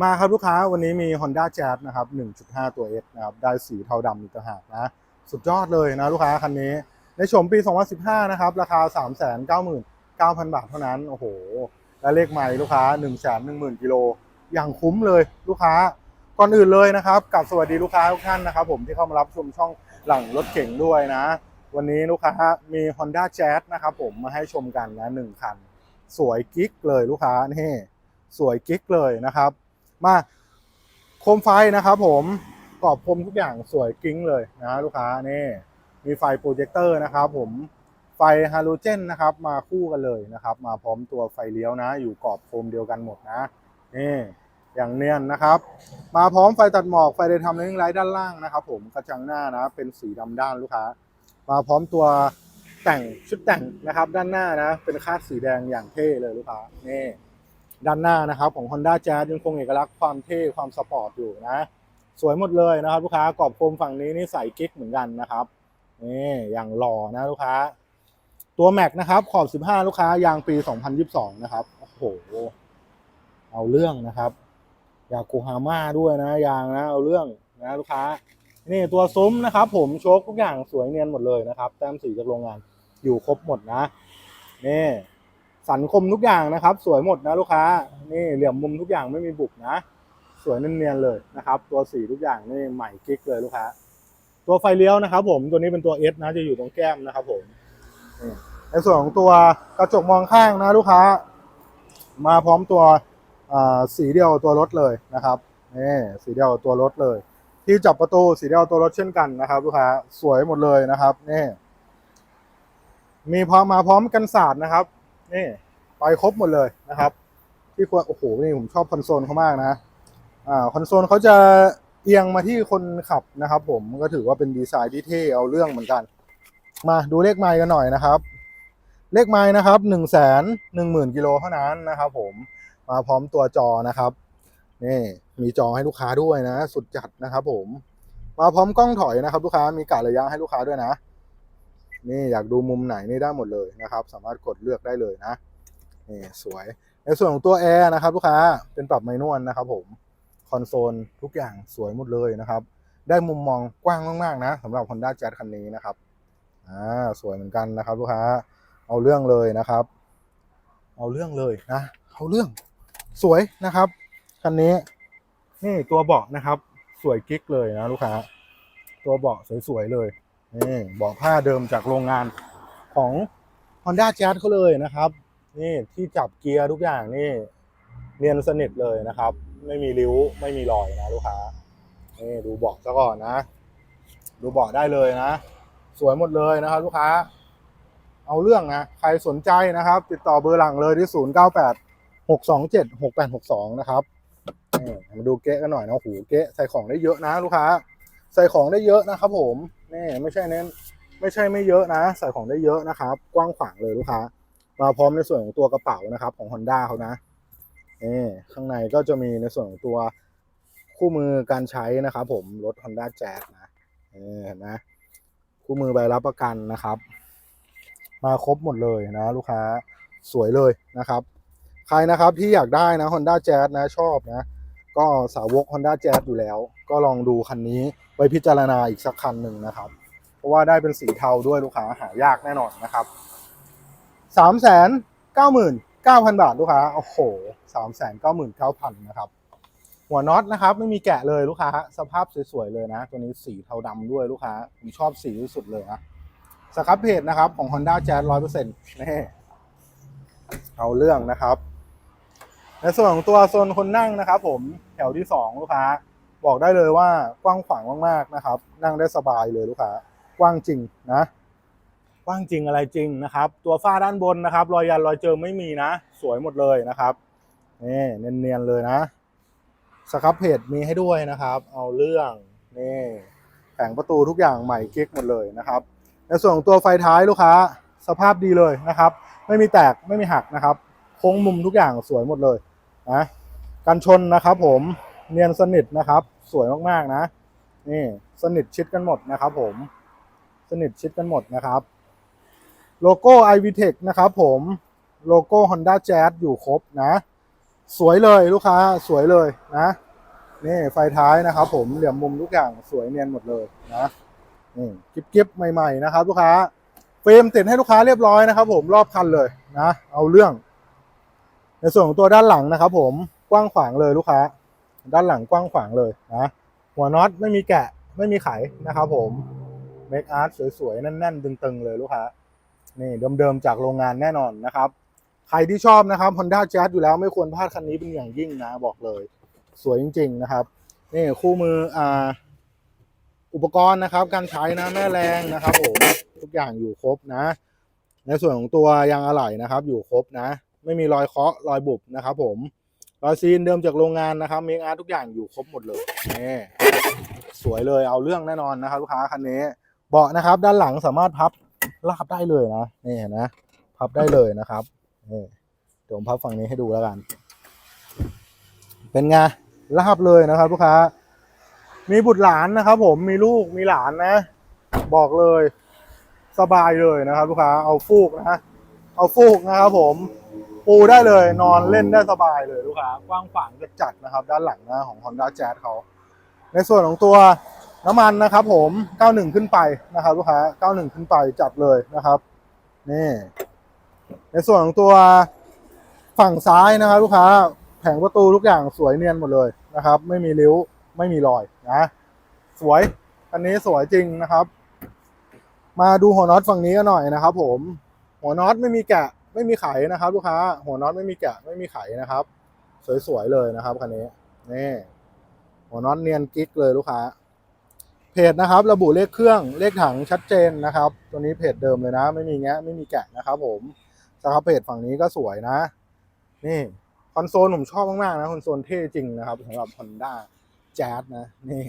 มาครับลูกค้าวันนี้มี Honda Jazz นะครับ 1.5 ตัว S นะครับ ได้สีเทาดำอีกต่างหากนะ สุดยอดเลยนะลูกค้าคันนี้ ในโฉมปี 2015 นะครับ ราคา 399,000 บาทเท่านั้น โอ้โห และเลขใหม่ลูกค้า 110,000กิโล อย่างคุ้มเลยลูกค้า ก่อนอื่นเลยนะครับกับสวัสดีลูกค้าทุกท่านนะครับผมที่เข้ามารับชมช่องหลังรถเก่งด้วยนะ วันนี้ลูกค้ามี Honda Jazz นะครับผมมาให้ชมกันนะหนึ่งคัน สวยกิ๊กเลยลูกค้านี่สวยกิ๊กเลยนะครับ มาโคมไฟนะครับผมกรอบคมทุกอย่างสวยกิ๊งเลยนะลูกค้านี่มีไฟโปรเจคเตอร์นะครับผมไฟฮาโลเจนนะครับมาคู่กันเลยนะครับ มาพร้อมตัวไฟเลี้ยวนะ อยู่กรอบโคมเดียวกันหมดนะนี่อย่างเนียนนะครับ มาพร้อมไฟตัดหมอกไฟเดทำเลนไลท์ด้านล่างนะครับ ผมกระจังหน้านะ เป็นสีดำด้านลูกค้า มาพร้อมตัวแต่งชุดแต่งนะครับ ด้านหน้านะ เป็นคาดสีแดงอย่างเท่เลยลูกค้านี่ ด้านหน้านะครับของ Honda Jazz ยังคงเอกลักษณ์ความเท่ความสปอร์ตอยู่นะ สวยหมดเลยนะครับลูกค้ากรอบโคมฝั่งนี้นี่ใส่กิ๊กเหมือนกันนะครับนี่อย่างหล่อนะลูกค้า ตัวแม็กนะครับขอบ 15 ลูกค้ายางปี 2022 นะครับโอ้โหเอาเรื่องนะครับยาโกฮาม่าด้วยนะยางนะเอาเรื่องนะลูกค้า นี่ตัวซุ้มนะครับ ผมโชคทุกอย่างสวยเนียนหมดเลยนะครับ แต้มสีจากโรงงานอยู่ครบหมดนะนี่ สันคมทุกอย่างนะครับ สวยหมดนะลูกค้า นี่เหลี่ยมมุมทุกอย่างไม่มีบุกนะ สวยเนียนๆเลยนะครับ ตัวสีทุกอย่างนี่ใหม่กิ๊กเลยลูกค้า ตัวไฟเลี้ยวนะครับผมตัวนี้เป็นตัว S นะจะอยู่ตรงแก้มนะครับผมในส่วนของตัวกระจกมองข้างนะลูกค้า มาพร้อมตัวสีเดียวตัวรถเลยนะครับนี่สีเดียวตัวรถเลย ที่จับประตูสีเดียวตัวรถเช่นกันนะครับลูกค้าสวยหมดเลยนะครับนี่มีพร้อมมาพร้อมกันศาสตร์นะครับ นี่ไปครบหมดเลยนะครับ ที่ควรโอ้โหนี่ผมชอบคอนโซลเขามากนะอ่าคอนโซลเขาจะเอียงมาที่คนขับนะครับ ผมก็ถือว่าเป็นดีไซน์ที่เท่เอาเรื่องเหมือนกัน มาดูเลขไมล์กันหน่อยนะครับ เลขไมล์นะครับหนึ่งแสนหนึ่งหมื่นกิโลเท่านั้นนะครับ ผมมาพร้อมตัวจอนะครับนี่มีจอให้ลูกค้าด้วยนะ สุดจัดนะครับ ผม มาพร้อมกล้องถอยนะครับ ลูกค้ามีกะระยะให้ลูกค้าด้วยนะ นี่อยากดูมุมไหนนี่ได้หมดเลยนะครับ สามารถกดเลือกได้เลยนะนี่สวย ในส่วนของตัวแอร์นะครับลูกค้าเป็นปรับไมนวลนะครับ ผมคอนโซลทุกอย่างสวยหมดเลยนะครับ ได้มุมมองกว้างมากๆนะสำหรับ Honda Jazz คันนี้นะครับอ่าสวยเหมือนกันนะครับลูกค้าเอาเรื่องเลยนะครับ เอาเรื่องเลยนะเอาเรื่องสวยนะครับคันนี้นี่ตัวเบาะนะครับ สวยกิ๊กเลยนะลูกค้า ตัวเบาะสวยๆเลย นี่เบาะผ้าเดิมจากโรงงานของ Honda Jazz เขาเลยนะครับ นี่ที่จับเกียร์ทุกอย่างนี่เนียนสนิทเลยนะครับ ไม่มีริ้วไม่มีรอยนะลูกค้านี่ดูเบาะซะก่อนนะ ดูเบาะได้เลยนะ สวยหมดเลยนะครับ ลูกค้า เอาเรื่องนะใครสนใจนะครับ ติดต่อเบอร์หลังเลยที่ 0 9 8 6 2 7 6 8 6 2 นะครับมาดูเก๊ะกันหน่อยนะโอ้โหเก๊ะใส่ของได้เยอะนะ ลูกค้า ใส่ของได้เยอะนะครับผม นี่ไม่ใช่เน้นไม่ใช่ไม่เยอะนะ ใส่ของได้เยอะนะครับ กว้างขวางเลยลูกค้ามาพร้อมในส่วนของตัวกระเป๋านะครับ ของ Honda เขานะนี่ข้างในก็จะมีในส่วนของตัวคู่มือการใช้นะครับ ผมรถ Honda Jazz นะนี่เห็นไหมคู่มือใบรับประกันนะครับ มาครบหมดเลยนะ ลูกค้าสวยเลยนะครับ ใครนะครับที่อยากได้นะ Honda Jazz นะชอบนะ ก็สาวก Honda Jazz อยู่แล้ว ก็ลองดูคันนี้ไว้พิจารณาอีกสักคันหนึ่งนะครับ เพราะว่าได้เป็นสีเทาด้วยลูกค้าหายากแน่นอนนะครับสามแสนเก้าหมื่นเก้าพันบาทลูกค้าโอ้โหสามแสนเก้าหมื่นเก้าพันนะครับ หัวน็อตนะครับ ไม่มีแกะเลยลูกค้า สภาพสวยๆเลยนะ ตัวนี้สีเทาดำด้วยลูกค้าผมชอบสีที่สุดเลยนะสครับเพจนะครับของ Honda Jazz ร้อยเปอร์เซ็นต์นี่เอาเรื่องนะครับ ในส่วนของตัวโซนคนนั่งนะครับ ผมแถวที่สองลูกค้า บอกได้เลยว่ากว้างขวางมากๆนะครับ นั่งได้สบายเลยลูกค้ากว้างจริงนะกว้างจริงอะไรจริงนะครับ ตัวฝ้าด้านบนนะครับ รอยยันรอยเจิมไม่มีนะ สวยหมดเลยนะครับนี่เนียนๆเลยนะสครับเพจมีให้ด้วยนะครับ เอาเรื่องนี่แผงประตูทุกอย่างใหม่เก๊กหมดเลยนะครับ ในส่วนของตัวไฟท้ายลูกค้า สภาพดีเลยนะครับ ไม่มีแตกไม่มีหักนะครับโค้งมุมทุกอย่างสวยหมดเลย นะกันชนนะครับ ผมเนียนสนิทนะครับ สวยมากๆนะนี่สนิทชิดกันหมดนะครับ ผมสนิทชิดกันหมดนะครับ โลโก้ i v t e c h นะครับ ผมโลโก้ Honda Jazz อยู่ครบนะ สวยเลยลูกค้าสวยเลยนะนี่ไฟท้ายนะครับ ผมเหลี่ยมมุมทุกอย่างสวยเนียนหมดเลยนะนี่กิ๊บๆใหม่ ๆ นะครับ ลูกค้าเฟรมติดให้ลูกค้าเรียบร้อยนะครับ ผมรอบคันเลยนะ เอาเรื่อง ในส่วนของตัวด้านหลังนะครับผมกว้างขวางเลยลูกค้า ด้านหลังกว้างขวางเลยนะหัวน็อตไม่มีแกะไม่มีไขนะครับผมเมคอาร์ตสวยๆ แน่นๆ ตึงๆ เลยลูกค้า นี่เดิมๆ จากโรงงานแน่นอนนะครับ ใครที่ชอบนะครับ Honda Jazz อยู่แล้วไม่ควรพลาดคันนี้เป็นอย่างยิ่งนะบอกเลย สวยจริง ๆ นะครับ นี่คู่มืออ่าอุปกรณ์นะครับการใช้นะแม่แรงนะครับผมทุกอย่างอยู่ครบนะ ในส่วนของตัวยางอะไหล่นะครับ อยู่ครบนะ ไม่มีรอยเคาะรอยบุบนะครับผมรอยซีนเดิมจากโรงงานนะครับเมคอาร์ทุกอย่างอยู่ครบหมดเลยนี่สวยเลยเอาเรื่องแน่นอนนะครับ ลูกค้าคันนี้เบาะนะครับ ด้านหลังสามารถพับลาบได้เลยนะนี่เห็นนะพับได้เลยนะครับนี่เดี๋ยวผมพับฝั่งนี้ให้ดูแล้วกัน เป็นไงลาบเลยนะครับ ลูกค้า มีบุตรหลานนะครับ ผมมีลูกมีหลานนะ บอกเลย สบายเลยนะครับ ลูกค้าเอาฟูกนะเอาฟูกนะครับผม ปูได้เลยนอนเล่นได้สบายเลยลูกค้ากว้างขวางจัดนะครับ ด้านหลังนะของ Honda Jazz เขา ในส่วนของตัวน้ำมันนะครับผม 91 ขึ้นไปนะครับลูกค้า 91 ขึ้นไปจัดเลยนะครับ นี่ ในส่วนของตัวฝั่งซ้ายนะครับ ลูกค้าแผงประตูทุกอย่างสวยเนียนหมดเลยนะครับ ไม่มีริ้วไม่มีรอยนะ สวย อันนี้สวยจริงนะครับ มาดูหัวน็อตฝั่งนี้กันหน่อยนะครับ ผม หัวน็อตไม่มีแกะ ไม่มีไขนะครับ ลูกค้า หัวน็อตไม่มีแกะไม่มีไขนะครับ สวยๆเลยนะครับคันนี้นี่หัวน็อตเนียนกิ๊กเลยลูกค้า เพจนะครับ ระบุเลขเครื่องเลขถังชัดเจนนะครับ ตัวนี้เพจเดิมเลยนะ ไม่มีแงะไม่มีแกะนะครับ ผมสครับเพจฝั่งนี้ก็สวยนะ นี่คอนโซลผมชอบมากๆนะคอนโซลเท่จริงนะครับสำหรับ Honda Jazz นะนี่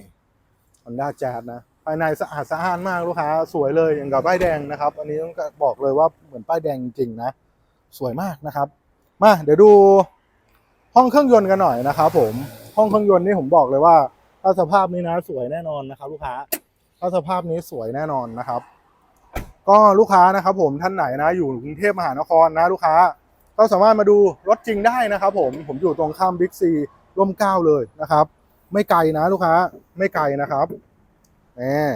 Honda Jazz นะภายในสะอาดสะอ้านมากลูกค้า สวยเลยอย่างกับป้ายแดงนะครับ อันนี้ต้องบอกเลยว่าเหมือนป้ายแดงจริงนะ สวยมากนะครับ มาเดี๋ยวดูห้องเครื่องยนต์กันหน่อยนะครับผมห้องเครื่องยนต์นี่ผมบอกเลยว่า ถ้าสภาพนี้นะสวยแน่นอนนะครับ ลูกค้าถ้าสภาพนี้สวยแน่นอนนะครับ ก็ลูกค้านะครับผมท่านไหนนะ อยู่กรุงเทพมหานครนะลูกค้า ก็สามารถมาดูรถจริงได้นะครับ ผมผมอยู่ตรงข้ามบิ๊กซีร่มเก้าเลยนะครับ ไม่ไกลนะลูกค้าไม่ไกลนะครับนี่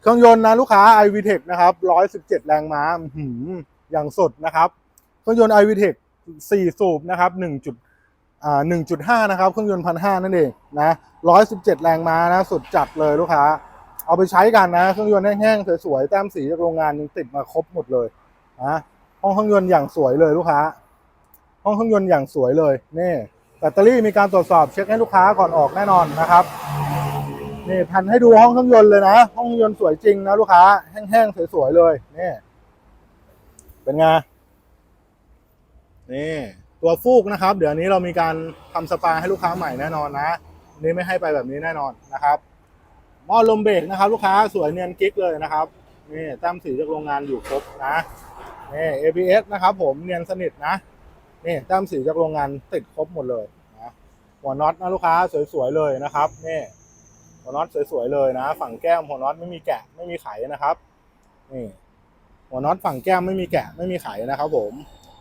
เครื่องยนต์นะลูกค้า i v t e c นะครับ117 แรงม้าหืออย่างสดนะครับ เครื่องยนต์ i v t e c h 4สูบนะครับ1จุดอ่า1.5 นะครับ เครื่องยนต์พันห้านั่นเองนะ117 แรงม้านะสุดจัดเลยลูกค้า เอาไปใช้กันนะ เครื่องยนต์แห้งๆสวยๆแต้มสีจากโรงงานยังติดมาครบหมดเลยนะห้องเครื่องยนต์อย่างสวยเลยลูกค้า ห้องเครื่องยนต์อย่างสวยเลยนี่แบตเตอรี่มีการตรวจสอบเช็คให้ลูกค้าก่อนออกแน่นอนนะครับนี่พันให้ดูห้องเครื่องยนต์เลยนะ ห้องเครื่องยนต์สวยจริงนะลูกค้าแห้งๆสวยๆเลยนี่เป็นไง นี่ตัวฟูกนะครับ เดี๋ยวนี้เรามีการทำสปาให้ลูกค้าใหม่แน่นอนนะนี่ไม่ให้ไปแบบนี้แน่นอนนะครับหม้อลมเบรกนะครับ ลูกค้าสวยเนียนกิ๊กเลยนะครับนี่แต้มสีจากโรงงานอยู่ครบนะนี่ ABS นะครับ ผมเนียนสนิทนะนี่แต้มสีจากโรงงานติดครบหมดเลยนะหัวน็อตนะลูกค้าสวยๆเลยนะครับนี่หัวน็อตสวยๆเลยนะ ฝั่งแก้มหัวน็อตไม่มีแกะไม่มีไขนะครับนี่หัวน็อตฝั่งแก้มไม่มีแกะไม่มีไขนะครับ ผม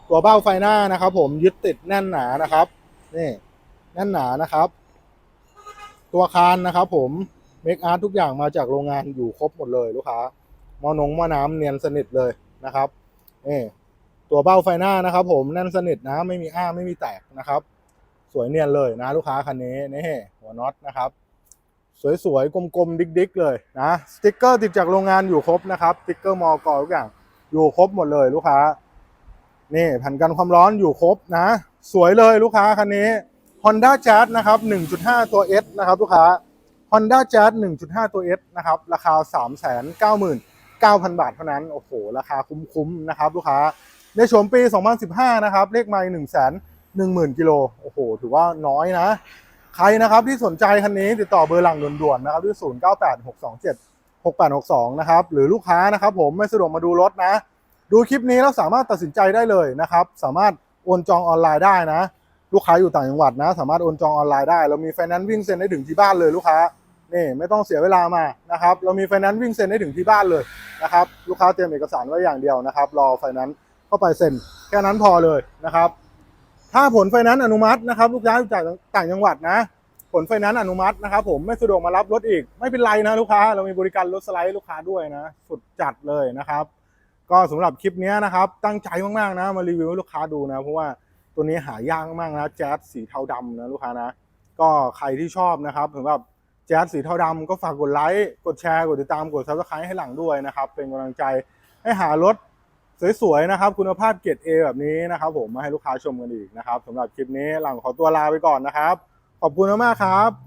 ตัวเบ้าไฟหน้านะครับ ผมยึดติดแน่นหนานะครับนี่แน่นหนานะครับ ตัวคานนะครับผมเมคอาร์ทุกอย่างมาจากโรงงานอยู่ครบหมดเลยลูกค้ามอนงมอน้ำเนียนสนิทเลยนะครับนี่ตัวเบ้าไฟหน้านะครับ ผมแน่นสนิทนะ ไม่มีอ้าไม่มีแตกนะครับ สวยเนียนเลยนะ ลูกค้าคันนี้นี่หัวน็อตนะครับ สวยๆกลมๆดิ๊กๆเลยนะสติ๊กเกอร์ติดจากโรงงานอยู่ครบนะครับสติ๊กเกอร์มอกอทุกอย่างอยู่ครบหมดเลยลูกค้า นี่แผ่นกันความร้อนอยู่ครบนะ สวยเลยลูกค้าคันนี้ Honda Jazz นะครับ 1.5 ตัว S นะครับลูกค้า Honda Jazz 1.5 ตัว S นะครับ ราคา 399,000 บาทเท่านั้น โอ้โห ราคาคุ้มๆนะครับลูกค้าในโฉมปี 2015 นะครับ เลขไมล์1 1 0 0 0 0 กิโล โอ้โห ถือว่าน้อยนะ ใครนะครับที่สนใจคันนี้ติดต่อเบอร์หลังด่วนๆนะครับที่ 098627 6862 นะครับ หรือลูกค้านะครับผมไม่สะดวกมาดูรถนะ ดูคลิปนี้แล้วสามารถตัดสินใจได้เลยนะครับ สามารถโอนจองออนไลน์ได้นะ ลูกค้าอยู่ต่างจังหวัดนะ สามารถโอนจองออนไลน์ได้ เรามีไฟแนนซ์วิ่งเซ็นได้ถึงที่บ้านเลยลูกค้านี่ไม่ต้องเสียเวลามานะครับ เรามีไฟแนนซ์วิ่งเซ็นได้ถึงที่บ้านเลยนะครับ ลูกค้าเตรียมเอกสารไว้อย่างเดียวนะครับ รอไฟแนนซ์เข้าไปเซ็นแค่นั้นพอเลยนะครับ ถ้าผลไฟแนนซ์อนุมัตินะครับ ลูกค้าจากต่างจังหวัดนะ ผลไฟแนนซ์อนุมัตินะครับ ผมไม่สะดวกมารับรถอีกไม่เป็นไรนะลูกค้า เรามีบริการรถสไลด์ลูกค้าด้วยนะ สุดจัดเลยนะครับ ก็สำหรับคลิปนี้นะครับ ตั้งใจมากๆนะ มารีวิวให้ลูกค้าดูนะ เพราะว่าตัวนี้หายากมากนะแจ๊สสีเทาดำนะลูกค้านะ ก็ใครที่ชอบนะครับสำหรับแจ๊สสีเทาดำก็ฝากกดไลค์กดแชร์กดติดตามกดซับสไครต์ให้หลังด้วยนะครับ เป็นกำลังใจให้หารถสวยๆนะครับ คุณภาพเกรด A แบบนี้นะครับ ผมมาให้ลูกค้าชมกันอีกนะครับสำหรับคลิปนี้หลังขอตัวลาไปก่อนนะครับ ขอบคุณมากครับ